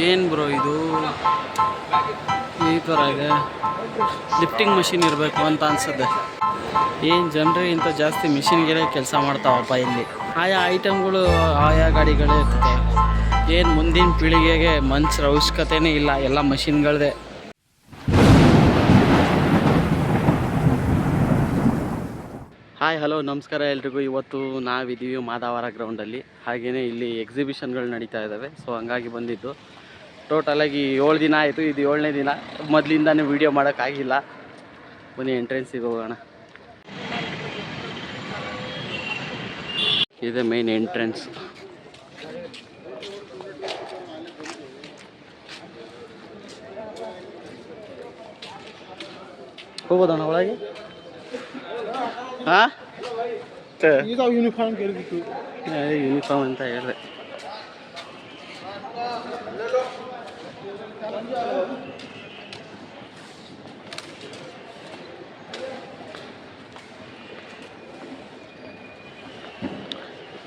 ಏನು ಬ್ರೋ ಇದು? ಈ ಥರ ಇದೆ ಲಿಫ್ಟಿಂಗ್ ಮಷಿನ್ ಇರಬೇಕು ಅಂತ ಅನ್ಸುತ್ತೆ. ಏನು ಜನರು ಇಂಥ ಜಾಸ್ತಿ ಮಿಷಿನ್ಗೆ ಕೆಲಸ ಮಾಡ್ತಾವಪ್ಪ ಇಲ್ಲಿ? ಆಯಾ ಐಟಮ್ಗಳು ಆಯಾ ಗಾಡಿಗಳೇ ಇರ್ತದೆ. ಏನು ಮುಂದಿನ ಪೀಳಿಗೆಗೆ ಮನುಷ್ಯರ ಅವಶ್ಯಕತೆಯೇ ಇಲ್ಲ, ಎಲ್ಲ ಮಷಿನ್ಗಳದೇ ಹಾಯ್, ಹಲೋ, ನಮಸ್ಕಾರ ಎಲ್ರಿಗೂ. ಇವತ್ತು ನಾವಿದ್ದೀವಿ ಮಾದಾವರ ಗ್ರೌಂಡಲ್ಲಿ ಹಾಗೆಯೇ ಇಲ್ಲಿ ಎಕ್ಸಿಬಿಷನ್ಗಳು ನಡೀತಾ ಇದ್ದಾವೆ ಸೊ ಹಂಗಾಗಿ ಬಂದಿದ್ದು. ಟೋಟಲಾಗಿ ಏಳು ದಿನ ಆಯಿತು ಇದು ಏಳನೇ ದಿನ. ಮೊದಲಿಂದಾನೇ ವೀಡಿಯೋ ಮಾಡೋಕ್ಕಾಗಿಲ್ಲ ಬನ್ನಿ ಎಂಟ್ರೆನ್ಸಿಗೆ ಹೋಗೋಣ. ಇದೆ ಮೇನ್ ಎಂಟ್ರೆನ್ಸ್ ಹೋಗೋದಣ್ಣ ಒಳಗೆ? ಹಾಂ ಯೂನಿಫಾರ್ಮ್ ಯೂನಿಫಾರ್ಮ್ ಅಂತ ಹೇಳಿದೆ.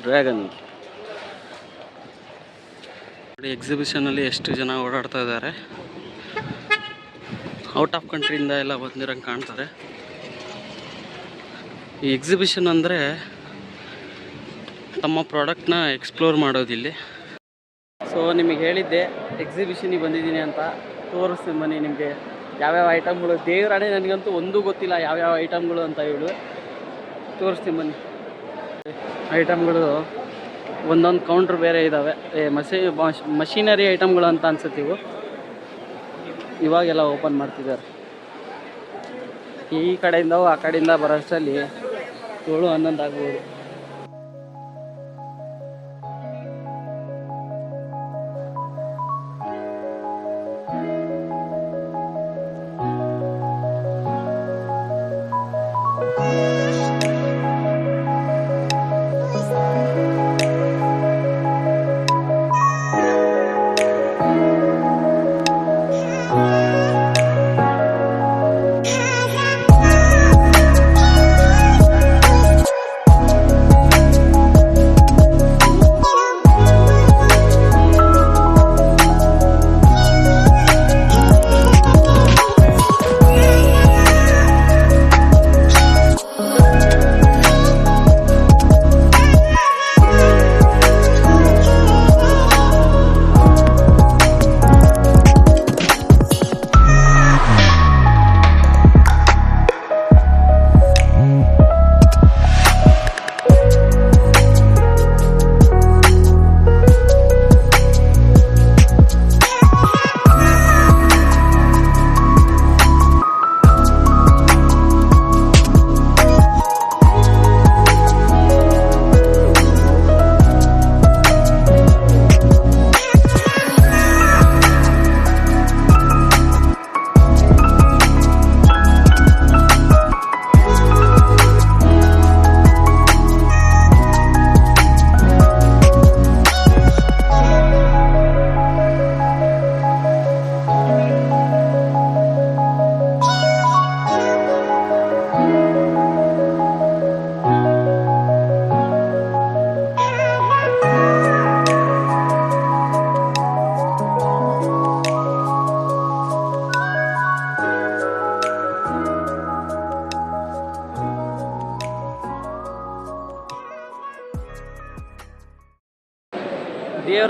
ಡ್ರ್ಯಾಗನ್ ಎಕ್ಸಿಬಿಷನಲ್ಲಿ ಎಷ್ಟು ಜನ ಓಡಾಡ್ತಾ ಇದ್ದಾರೆ. ಔಟ್ ಆಫ್ ಕಂಟ್ರಿಯಿಂದ ಎಲ್ಲ ಬಂದಿರಂಗೆ ಕಾಣ್ತಾರೆ. ಈ ಎಕ್ಸಿಬಿಷನ್ ಅಂದರೆ ತಮ್ಮ ಪ್ರಾಡಕ್ಟ್ನ ಎಕ್ಸ್ಪ್ಲೋರ್ ಮಾಡೋದಿಲ್ಲಿ. ಸೊ ನಿಮಗೆ ಹೇಳಿದ್ದೆ ಎಕ್ಸಿಬಿಷನಿಗೆ ಬಂದಿದ್ದೀನಿ ಅಂತ ತೋರಿಸ್ತೀನಿ ಬನ್ನಿ ನಿಮಗೆ. ಯಾವ್ಯಾವ ಐಟಮ್ಗಳು ದೇವರಾಣೆ ನನಗಂತೂ ಒಂದೂ ಗೊತ್ತಿಲ್ಲ ಯಾವ್ಯಾವ ಐಟಮ್ಗಳು ಅಂತ ಹೇಳು. ತೋರಿಸ್ತೀನಿ ಬನ್ನಿ. ಐಟಮ್ಗಳು ಒಂದೊಂದು ಕೌಂಟ್ರ್ ಬೇರೆ ಇದ್ದಾವೆ ಏ, ಮಸಿ ಮಷಿನರಿ ಐಟಮ್ಗಳು ಅಂತ ಅನ್ಸುತ್ತೆ ಇವು. ಇವಾಗೆಲ್ಲ ಓಪನ್ ಮಾಡ್ತಿದ್ದಾರೆ. ಈ ಕಡೆಯಿಂದ ಆ ಕಡೆಯಿಂದ ಬರೋಷ್ಟರಲ್ಲಿ ಏಳು, ಹನ್ನೊಂದು ಆಗ್ಬೋದು.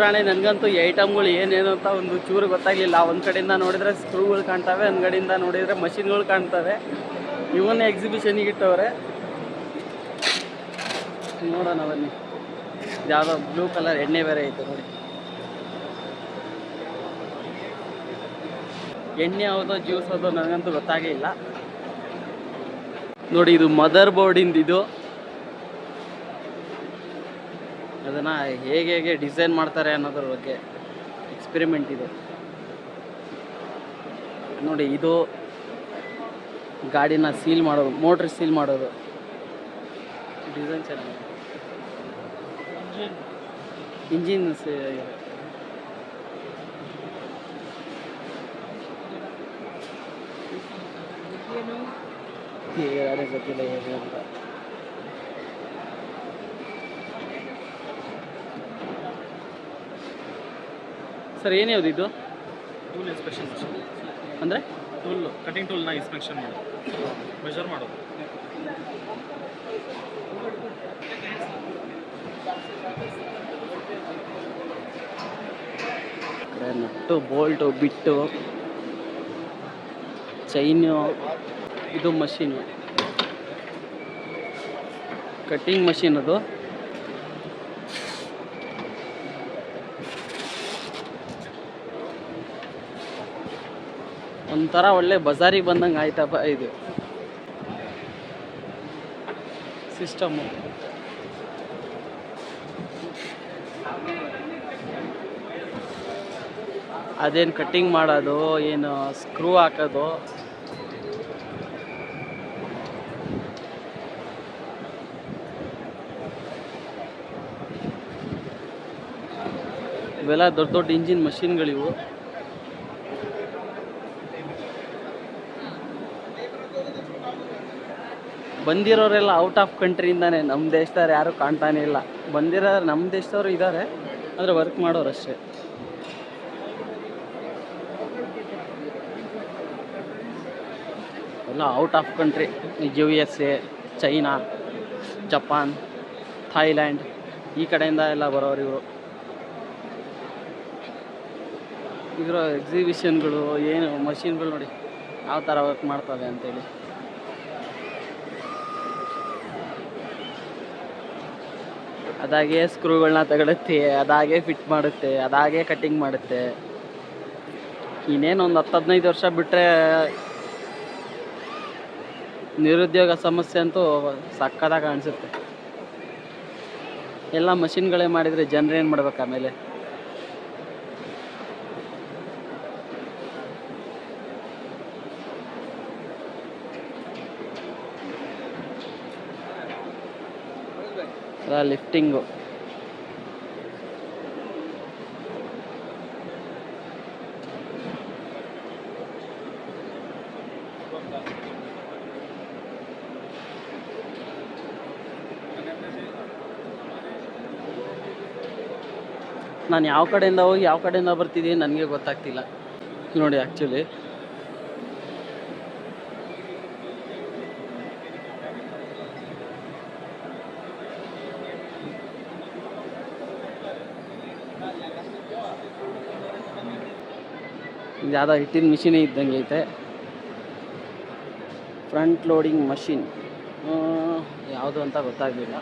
ದೇವರಾಣೆ ನನಗಂತೂ ಈ ಐಟಮ್ಗಳು ಏನೇನು ಅಂತ ಒಂದು ಚೂರು ಗೊತ್ತಾಗಲಿಲ್ಲ. ಒಂದು ಕಡೆಯಿಂದ ನೋಡಿದರೆ ಸ್ಕ್ರೂಗಳು ಕಾಣ್ತವೆ, ಒಂದು ಕಡೆಯಿಂದ ನೋಡಿದರೆ ಮಷಿನ್ಗಳು ಕಾಣ್ತವೆ. ಇವನ್ನ ಎಕ್ಸಿಬಿಷನಿಗೆ ಇಟ್ಟವ್ರೆ. ನೋಡೋಣ ಬನ್ನಿ. ಯಾವುದೋ ಬ್ಲೂ ಕಲರ್ ಎಣ್ಣೆ ಬೇರೆ ಐತೆ ನೋಡಿ. ಎಣ್ಣೆ ಯಾವುದೋ ಜ್ಯೂಸ್ ಯಾವುದೋ ನನಗಂತೂ ಗೊತ್ತಾಗೇ ಇಲ್ಲ ನೋಡಿ, ಇದು ಮದರ್ ಬೋರ್ಡಿಂದ ಇದು ಅದನ್ನು ಹೇಗೆ ಹೇಗೆ ಡಿಸೈನ್ ಮಾಡ್ತಾರೆ ಅನ್ನೋದ್ರ ಬಗ್ಗೆ ಎಕ್ಸ್ಪೆರಿಮೆಂಟ್ ಇದೆ. ನೋಡಿ ಇದು ಗಾಡಿನ ಸೀಲ್ ಮಾಡೋದು ಮೋಟ್ರ್ ಸೀಲ್ ಮಾಡೋದು. ಡಿಸೈನ್ ಚೆನ್ನಾಗಿದೆ. ಇಂಜಿನ್ ಗೊತ್ತಿಲ್ಲ ಹೇಗೆ ಅಂತ. ಸರ್ ಏನು ಯಾವುದು ಇದು? ಟೂಲ್ ಇನ್ಸ್ಪೆಕ್ಷನ್ ಮಷಿನ್ ಅಂದರೆ? ಟೂಲ್ ಕಟಿಂಗ್ ಟೂಲ್ನ ಇನ್ಸ್ಪೆಕ್ಷನ್ ಮಾಡೋದು. ಮೆಷರ್ ಮಾಡೋದು. ನಟ್ಟು ಬೋಲ್ಟು ಬಿಟ್ಟು ಚೈನು ಇದು ಮಷೀನು. ಕಟ್ಟಿಂಗ್ ಮಷೀನ್ ಅದು. ಒಂಥರ ಒಳ್ಳೆ ಬಜಾರಿಗೆ ಬಂದಂಗೆ ಆಯ್ತಪ್ಪ ಇದು. ಸಿಸ್ಟಮು ಅದೇನು ಕಟ್ಟಿಂಗ್ ಮಾಡೋದು, ಏನು ಸ್ಕ್ರೂ ಹಾಕೋದು. ಇವೆಲ್ಲ ದೊಡ್ಡ ದೊಡ್ಡ ಇಂಜಿನ್ ಮಷಿನ್ಗಳಿವು ಬಂದಿರೋರೆಲ್ಲ ಔಟ್ ಆಫ್ ಕಂಟ್ರಿಯಿಂದಾನೆ ನಮ್ಮ ದೇಶದವ್ರು ಯಾರು ಕಾಣ್ತಾನೆ ಇಲ್ಲ. ಬಂದಿರೋ ನಮ್ಮ ದೇಶದವರು ಇದ್ದಾರೆ ಆದರೆ ವರ್ಕ್ ಮಾಡೋರು ಅಷ್ಟೇ. ಎಲ್ಲ out of country U S A China Japan Thailand ಈ ಕಡೆಯಿಂದ ಎಲ್ಲ ಬರೋರು ಇವರು. ಇದರ ಎಕ್ಸಿಬಿಷನ್ಗಳು ಏನು ಮಷಿನ್ಗಳು ನೋಡಿ, ಯಾವ ಥರ ವರ್ಕ್ ಮಾಡ್ತವೆ ಅಂತೇಳಿ. ಅದಾಗೆ ಸ್ಕ್ರೂಗಳನ್ನ ತಗೊಳುತ್ತೆ, ಅದಾಗೆ ಫಿಟ್ ಮಾಡುತ್ತೆ, ಅದಾಗೆ ಕಟ್ಟಿಂಗ್ ಮಾಡುತ್ತೆ. ಇನ್ನೇನು ಒಂದು ಹತ್ತು ಹದಿನೈದು ವರ್ಷ ಬಿಟ್ಟರೆ ನಿರುದ್ಯೋಗ ಸಮಸ್ಯೆ ಅಂತೂ ಸಕ್ಕದಾಗ ಕಾಣಿಸುತ್ತೆ. ಎಲ್ಲ ಮಷಿನ್ಗಳೇ ಮಾಡಿದರೆ ಜನರೇನು ಮಾಡ್ಬೇಕು ಆಮೇಲೆ? ಲಿಫ್ಟಿಂಗು ನಾನು ಯಾವ ಕಡೆಯಿಂದ ಹೋಗಿ ಯಾವ ಕಡೆಯಿಂದ ಬರ್ತಿದ್ದೀನಿ ನನಗೆ ಗೊತ್ತಾಗ್ತಿಲ್ಲ. ನೋಡಿ ಆ್ಯಕ್ಚುಲಿ ಯಾವುದೋ ಹಿಟ್ಟಿನ ಮಿಷಿನೇ ಇದ್ದಂಗೆ ಐತೆ. ಫ್ರಂಟ್ ಲೋಡಿಂಗ್ ಮಷಿನ್ ಯಾವುದು ಅಂತ ಗೊತ್ತಾಗಲಿಲ್ಲ.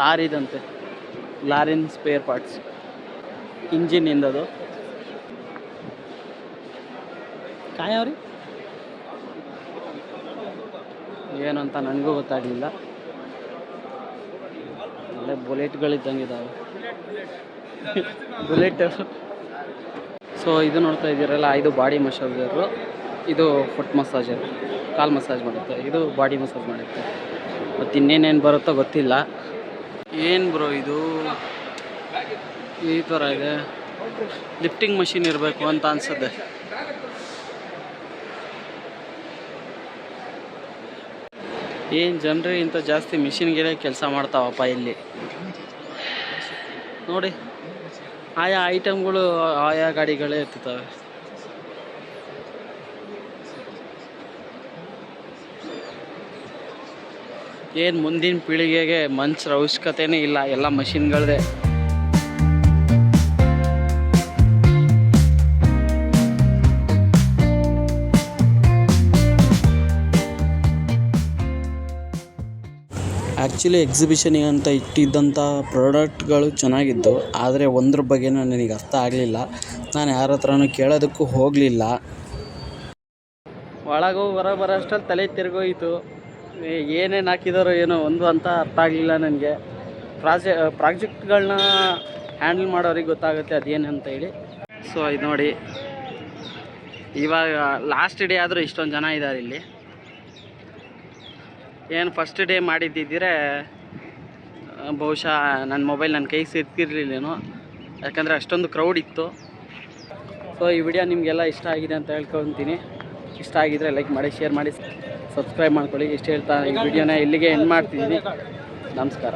ಲಾರಿದಂತೆ. ಲಾರಿನ್ ಸ್ಪೇರ್ ಪಾರ್ಟ್ಸ್ ಇಂಜಿನಿಂದದು ಕಾಯವ್ರಿ? ಏನು ಅಂತ ನನಗೂ ಗೊತ್ತಾಗಲಿಲ್ಲ. ಒಳ್ಳೆ ಬುಲೆಟ್ಗಳಿದ್ದಂಗೆ ಇದ್ದಾವೆ ಬುಲೆಟ್. ಸೊ ಇದು ನೋಡ್ತಾ ಇದ್ದೀರಲ್ಲ, ಇದು ಬಾಡಿ ಮಸಾಜರು. ಇದು ಫುಟ್ ಮಸಾಜರ್. ಕಾಲು ಮಸಾಜ್ ಮಾಡುತ್ತೆ. ಇದು ಬಾಡಿ ಮಸಾಜ್ ಮಾಡುತ್ತೆ. ಮತ್ತು ಇನ್ನೇನೇನು ಬರುತ್ತೋ ಗೊತ್ತಿಲ್ಲ. ಏನು ಬ್ರೋ ಇದು? ಈ ಥರ ಇದೆ. ಲಿಫ್ಟಿಂಗ್ ಮಷಿನ್ ಇರಬೇಕು ಅಂತ ಅನ್ಸುತ್ತೆ. ಏನು ಜನರು ಇಂಥ ಜಾಸ್ತಿ ಮಿಷಿನ್ಗೆಲ್ಲ ಕೆಲಸ ಮಾಡ್ತಾವಪ್ಪ ಇಲ್ಲಿ? ನೋಡಿ, ಆಯಾ ಐಟಮ್ಗಳು ಆಯಾ ಗಾಡಿಗಳೇ ಇರ್ತವೆ ಏನು ಮುಂದಿನ ಪೀಳಿಗೆಗೆ ಮನುಷ್ಯರ ಅವಶ್ಯಕತೆನೇ ಇಲ್ಲ, ಎಲ್ಲ ಮಷಿನ್ಗಳದೇ ಆ್ಯಕ್ಚುಲಿ ಎಕ್ಸಿಬಿಷನಿಗೆ ಅಂತ ಇಟ್ಟಿದ್ದಂಥ ಪ್ರಾಡಕ್ಟ್ಗಳು ಚೆನ್ನಾಗಿತ್ತು ಆದರೆ ಒಂದ್ರ ಬಗ್ಗೆನೂ ನನಗೆ ಅರ್ಥ ಆಗಲಿಲ್ಲ. ನಾನು ಯಾರ ಹತ್ರನೂ ಕೇಳೋದಕ್ಕೂ ಹೋಗಲಿಲ್ಲ. ಒಳಗೆ ಹೊರ ಬರೋ ತಲೆ ತಿರುಗೋಯಿತು. ಏನೇನು ಹಾಕಿದಾರೋ ಏನೋ ಒಂದು ಅಂತ ಅರ್ಥ ಆಗಲಿಲ್ಲ ನನಗೆ. ಪ್ರಾಜೆ ಪ್ರಾಜೆಕ್ಟ್ಗಳನ್ನ ಹ್ಯಾಂಡಲ್ ಮಾಡೋರಿಗೆ ಗೊತ್ತಾಗುತ್ತೆ ಅದೇನು ಅಂತ ಹೇಳಿ. ಸೊ, ಇದು ನೋಡಿ. ಇವಾಗ ಲಾಸ್ಟ್ ಡೇ ಆದರೂ ಇಷ್ಟೊಂದು ಜನ ಇದ್ದಾರೆ ಇಲ್ಲಿ. ಏನು ಫಸ್ಟ್ ಡೇ ಮಾಡಿದ್ದಿದ್ದರೆ ಬಹುಶಃ ನನ್ನ ಮೊಬೈಲ್ ನನ್ನ ಕೈಗೆ ಸಿಕ್ಕಿರಲಿಲ್ಲೇನೋ ಯಾಕಂದರೆ ಅಷ್ಟೊಂದು ಕ್ರೌಡ್ ಇತ್ತು. ಸೊ ಈ ವಿಡಿಯೋ ನಿಮಗೆಲ್ಲ ಇಷ್ಟ ಆಗಿದೆ ಅಂತ ಹೇಳ್ಕೊತೀನಿ ಇಷ್ಟ ಆಗಿದರೆ ಲೈಕ್ ಮಾಡಿ ಶೇರ್ ಮಾಡಿ ಸಬ್ಸ್ಕ್ರೈಬ್ ಮಾಡ್ಕೊಳ್ಳಿ. ಇಷ್ಟು ಹೇಳ್ತಾ ಈ ವಿಡಿಯೋನ ಇಲ್ಲಿಗೆ ಎಂಡ್ ಮಾಡ್ತಿದ್ದೀನಿ. ನಮಸ್ಕಾರ.